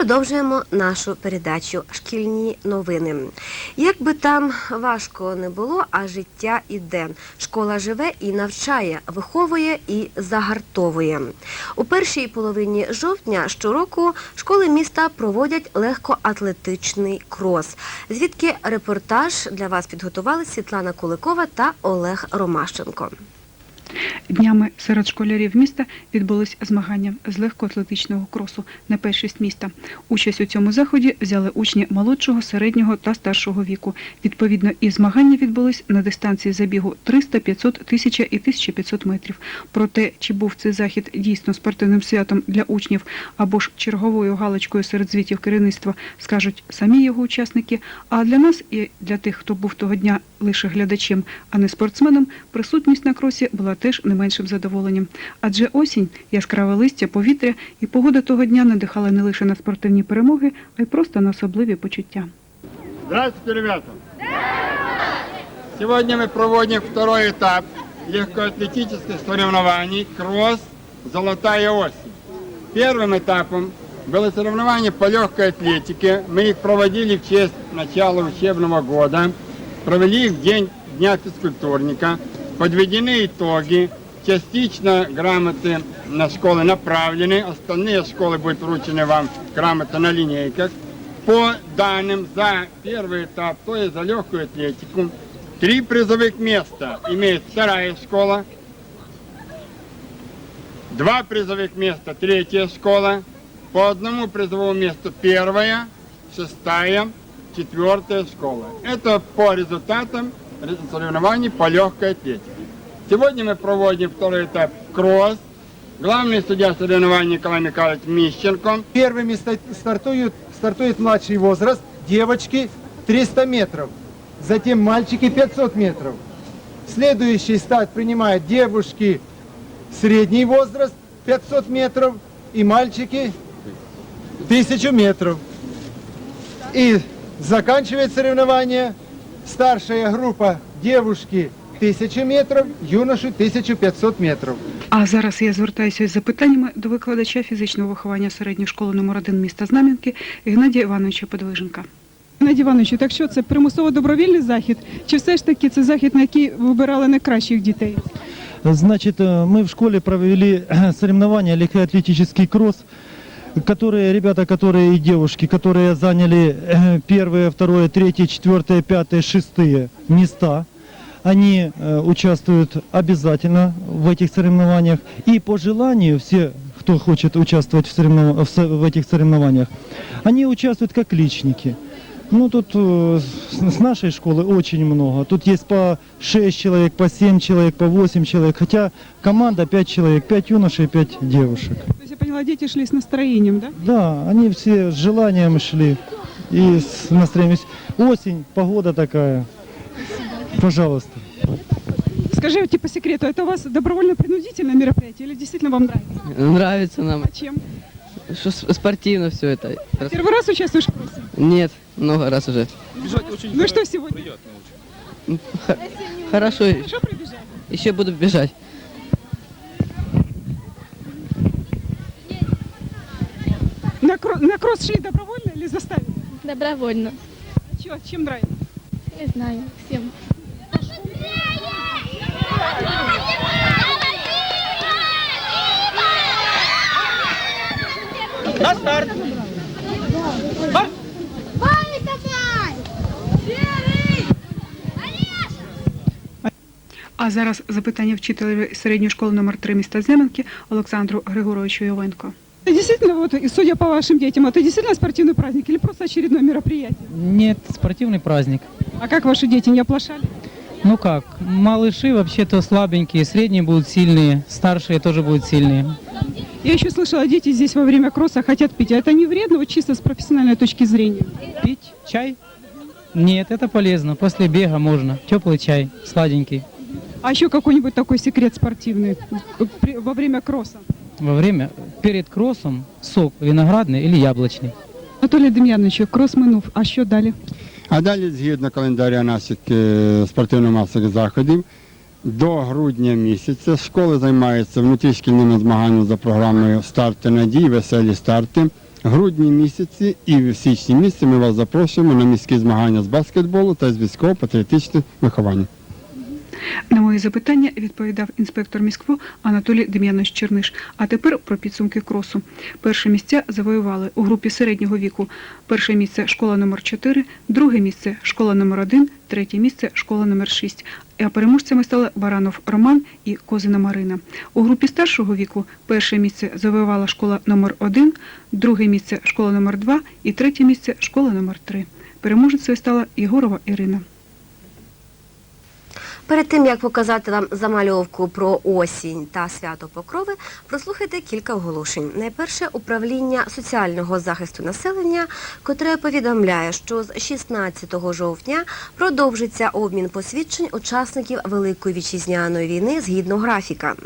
Продовжуємо нашу передачу Шкільні новини. Як би там важко не було, а життя іде. Школа живе і навчає, виховує і загартовує. У першій половині жовтня щороку школи міста проводять легкоатлетичний крос. Звідки репортаж для вас підготували Світлана Куликова та Олег Ромащенко. Днями серед школярів міста відбулись змагання з легкоатлетичного кросу на першість міста. Участь у цьому заході взяли учні молодшого, середнього та старшого віку. Відповідно, і змагання відбулись на дистанції забігу 300, 500, 1000 і 1500 метрів. Про те, чи був цей захід дійсно спортивним святом для учнів або ж черговою галочкою серед звітів керівництва, скажуть самі його учасники. А для нас і для тих, хто був того дня лише глядачем, а не спортсменом, присутність на кросі була теж не меншим задоволенням. Адже осінь, яскраве листя, повітря і погода того дня надихала не лише на спортивні перемоги, а й просто на особливі почуття. Здравствуйте, ребята! Сегодня мы проводим второй этап легкоатлетических соревнований «Кросс. Золотая осень». Первым этапом было соревнование по легкой атлетике. Мы их проводили в честь начала учебного года. Провели их день Дня физкультурника. Подведены итоги. Частично грамоты на школы направлены. Остальные школы будут вручены вам грамоты на линейках. По данным за первый этап, то есть за легкую атлетику, три призовых места имеет вторая школа, два призовых места третья школа, по одному призовому месту первая, шестая, четвертая школа. Это по результатам соревнований по легкой атлетике. Сегодня мы проводим второй этап кросс. Главный судья соревнований Николай Михайлович Мищенко. Первыми ста- стартуют, стартует младший возраст, девочки 300 метров, затем мальчики 500 метров. Следующий старт принимают девушки средний возраст 500 метров и мальчики 1000 метров. И заканчивает соревнование старшая группа девушки 1000 метров, юноши 1500 метров. А зараз я звертаюся із запитаннями до викладача фізичного виховання середньої школи номер 1 міста Знам'янки Геннадія Івановича Подвиженка. Геннадій Івановичу, так що це примусово добровільний захід, чи все ж таки це захід, на який вибирали найкращих дітей? Значит, э, мы в школе провели соревнования легкоатлетический кросс, которые ребята, которые и девушки, которые заняли э, первые, второе, третье, четвертое, пятое, шестые места, они э, участвуют обязательно в этих соревнованиях. И по желанию все, кто хочет участвовать в, соревнов- в со- в этих соревнованиях, они участвуют как личники. Ну, тут э, с с нашей школы очень много. Тут есть по 6 человек, по 7 человек, по 8 человек. Хотя команда 5 человек, 5 юношей, 5 девушек. Поняла, дети шли с настроением, да? Да, они все с желанием шли. И с настроением. Осень, погода такая. Пожалуйста. Скажите по секрету, это у вас добровольно-принудительное мероприятие или действительно вам нравится? Нравится нам. А чем? Что спортивно все это. Первый раз участвуешь в кроссе? Нет, много раз уже. Ну и что сегодня? Хорошо, Хорошо пробежали? еще буду бежать. На, кро- на кросс шли добровольно или заставили? Добровольно. А чё, чем нравится? Не знаю, всем. А зараз запитання вчителя середньої школи номер 3 міста Знам'янки Олександру Григоровичу Йовенко. Это действительно, вот, и судя по вашим детям, это действительно спортивный праздник или просто очередное мероприятие? Нет, спортивный праздник. А как ваши дети, не оплошали? Ну как, малыши вообще-то слабенькие, средние будут сильные, старшие тоже будут сильные. Я еще слышала, дети здесь во время кросса хотят пить. А это не вредно, вот чисто с профессиональной точки зрения? Пить чай? Нет, это полезно. После бега можно. Теплый чай, сладенький. А еще какой-нибудь такой секрет спортивный при- во время кросса? Во время, перед кроссом сок виноградный или яблочный. Анатолій Дем'янович, крос минув. А що далі? А далі, згідно календаря наших е, спортивно-масових заходів, до грудня місяця школи займаються внутрішкільними змаганнями за програмою Старти надії, веселі старти. грудні місяці і в січні місяці ми вас запрошуємо на міські змагання з баскетболу та з військово-патріотичного виховання. На мої запитання відповідав інспектор міськво Анатолій Дем'янович Черниш. А тепер про підсумки кросу. Перше місця завоювали у групі середнього віку. Перше місце школа номер 4 друге місце школа номер 1 третє місце школа номер 6 А переможцями стали Баранов Роман і Козина Марина. У групі старшого віку перше місце завоювала школа номер 1 друге місце школа номер 2 і третє місце школа номер 3 Переможецею стала Єгорова Ірина. Перед тим як показати вам замальовку про осінь та свято Покрови, прослухайте кілька оголошень. Найперше управління соціального захисту населення, котре повідомляє, що з 16 жовтня продовжиться обмін посвідчень учасників Великої вітчизняної війни згідно графіка.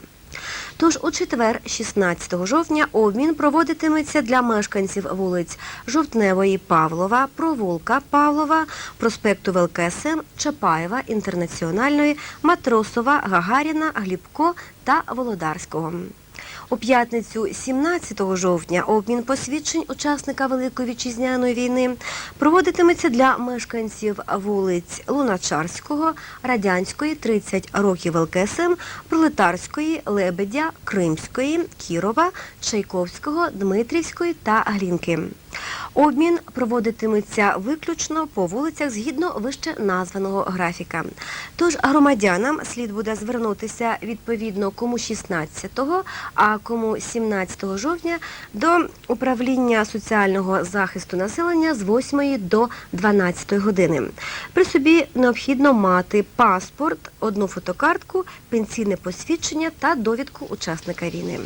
Тож у четвер, 16 жовтня, обмін проводитиметься для мешканців вулиць Жовтневої Павлова, Провулка Павлова, проспекту ВЛКСМ, Чапаєва, Інтернаціональної, Матросова, Гагаріна, Глібко та Володарського. У п'ятницю 17 жовтня обмін посвідчень учасника Великої вітчизняної війни проводитиметься для мешканців вулиць Луначарського, Радянської, 30 років ЛКСМ, Пролетарської, Лебедя, Кримської, Кірова, Чайковського, Дмитрівської та Глінки. Обмін проводитиметься виключно по вулицях згідно вище названого графіка. Тож громадянам слід буде звернутися відповідно кому 16-го, а кому 17 жовтня до управління соціального захисту населення з 8 до 12 години. При собі необхідно мати паспорт, одну фотокартку, пенсійне посвідчення та довідку учасника війни.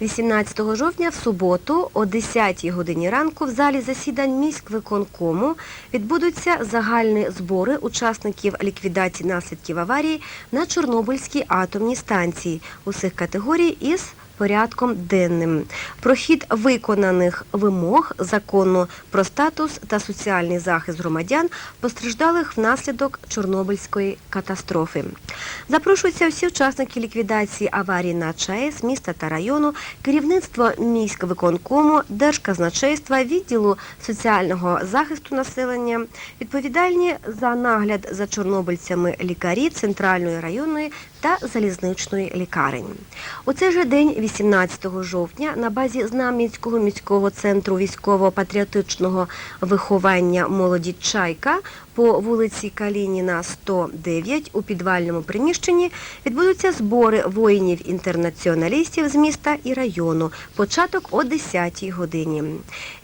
18 жовтня в суботу о 10 годині ранку в залі засідань міськвиконкому відбудуться загальні збори учасників ліквідації наслідків аварії на Чорнобильській атомній станції усіх категорій із порядком денним. Про хід виконаних вимог закону про статус та соціальний захист громадян, постраждалих внаслідок Чорнобильської катастрофи. Запрошуються всі учасники ліквідації аварії на ЧАЕС, міста та району, керівництво міськвиконкому, держказначейства, відділу соціального захисту населення, відповідальні за нагляд за чорнобильцями лікарі Центральної районної та залізничної лікарень. У цей же день, 18 жовтня, на базі Знам'янського міського центру військово-патріотичного виховання молоді Чайка по вулиці Калініна 109 у підвальному приміщенні відбудуться збори воїнів-інтернаціоналістів з міста і району. Початок о 10-й годині.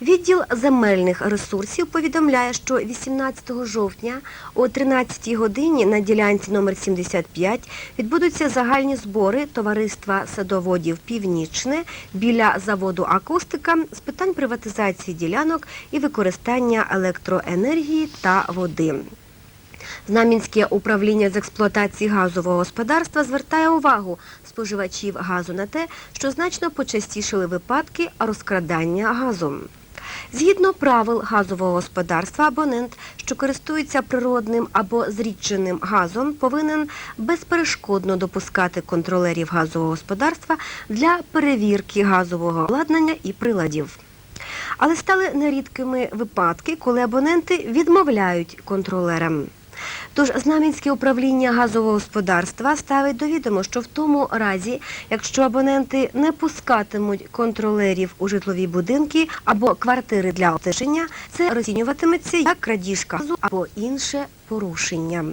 Відділ земельних ресурсів повідомляє, що 18 жовтня о 13-й годині на ділянці номер 75 відбудуться загальні збори товариства садоводів Північне біля заводу Акустика з питань приватизації ділянок і використання електроенергії та води. Знам'янське управління з експлуатації газового господарства звертає увагу споживачів газу на те, що значно почастішили випадки розкрадання газом. Згідно правил газового господарства, абонент, що користується природним або зрідженим газом, повинен безперешкодно допускати контролерів газового господарства для перевірки газового обладнання і приладів. Але стали нерідкими випадки, коли абоненти відмовляють контролерам. Тож Знам'янське управління газового господарства ставить до відомо, що в тому разі, якщо абоненти не пускатимуть контролерів у житлові будинки або квартири для обстеження, це розцінюватиметься як крадіжка або інше порушення.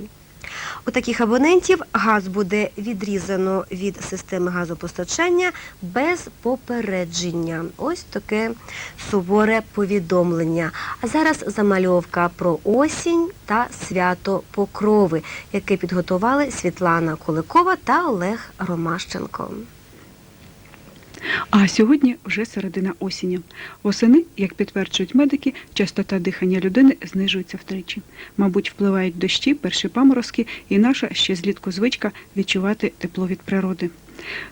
У таких абонентів газ буде відрізано від системи газопостачання без попередження. Ось таке суворе повідомлення. А зараз замальовка про осінь та свято Покрови, яке підготували Світлана Куликова та Олег Ромащенко. А сьогодні вже середина осені. Восени, як підтверджують медики, частота дихання людини знижується втричі. Мабуть, впливають дощі, перші паморозки і наша ще злітку звичка відчувати тепло від природи.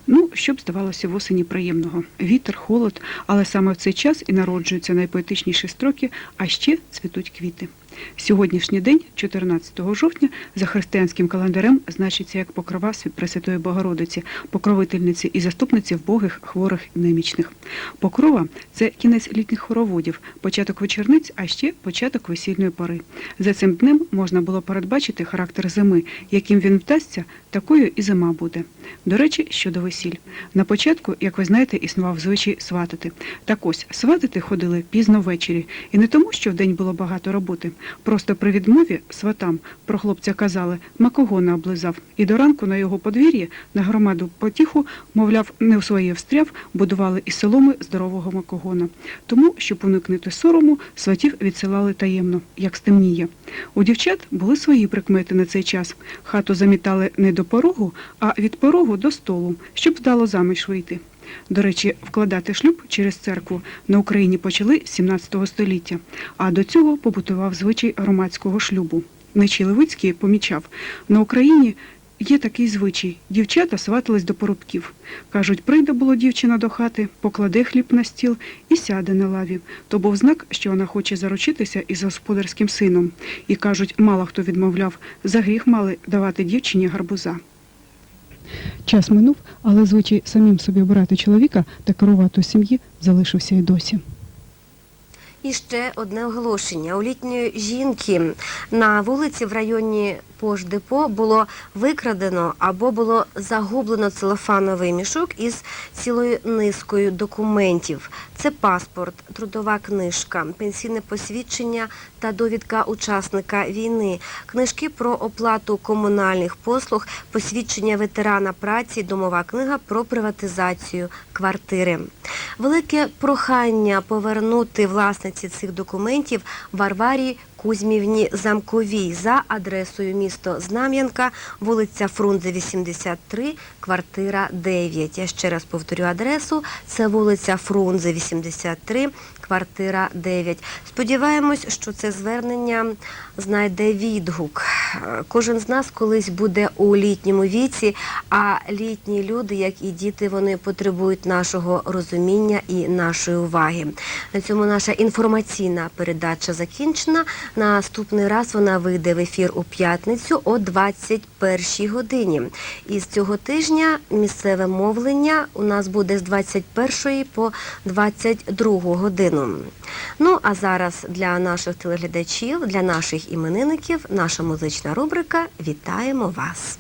Ну, що б здавалося в осені приємного. Вітер, холод, але саме в цей час і народжуються найпоетичніші строки, а ще цвітуть квіти. Сьогоднішній день, 14 жовтня, за християнським календарем значиться як покрова Пресвятої Богородиці, покровительниці і заступниці вбогих, хворих і немічних. Покрова це кінець літніх хороводів, початок вечорниць, а ще початок весільної пори. За цим днем можна було передбачити характер зими, яким він вдасться, такою і зима буде. До речі, щодо весіль. На початку, як ви знаєте, існував звичай сватати. Так ось, сватати ходили пізно ввечері. І не тому, що вдень було багато роботи. Просто при відмові сватам про хлопця казали, макогона облизав. І до ранку на його подвір'ї, на громаду потіху, мовляв, не в своє встряв, будували із соломи здорового макогона. Тому, щоб уникнути сорому, сватів відсилали таємно, як стемніє. У дівчат були свої прикмети на цей час. Хату замітали не до порогу, а від порогу до столу, щоб вдало заміж вийти. До речі, вкладати шлюб через церкву на Україні почали з 17 століття, а до цього побутував звичай громадського шлюбу. Нечій Левицький помічав, на Україні є такий звичай. Дівчата сватались до порубків. Кажуть, прийде було дівчина до хати, покладе хліб на стіл і сяде на лаві. То був знак, що вона хоче заручитися із господарським сином. І кажуть, мало хто відмовляв, за гріх мали давати дівчині гарбуза. Час минув, але звичай самим собі обирати чоловіка та керувати сім'ї залишився і досі. І ще одне оголошення. У літньої жінки на вулиці в районі Пождепо було викрадено або було загублено целофановий мішок із цілою низкою документів. Це паспорт, трудова книжка, пенсійне посвідчення та довідка учасника війни, книжки про оплату комунальних послуг, посвідчення ветерана праці, домова книга про приватизацію квартири. Велике прохання повернути власниці цих документів Варварі Кузьмівні Замковій за адресою місто Знам'янка, вулиця Фрунзе, 83, квартира 9. Я ще раз повторю адресу. Це вулиця Фрунзе, 83, квартира 9. Сподіваємось, що це звернення знайде відгук. Кожен з нас колись буде у літньому віці, а літні люди, як і діти, вони потребують нашого розуміння і нашої уваги. На цьому наша інформаційна передача закінчена. Наступний раз вона вийде в ефір у п'ятницю о 21 годині. І з цього тижня місцеве мовлення у нас буде з 21 по 22 годину. Ну а зараз для наших телеглядачів, для наших іменинників, наша музична рубрика Вітаємо вас!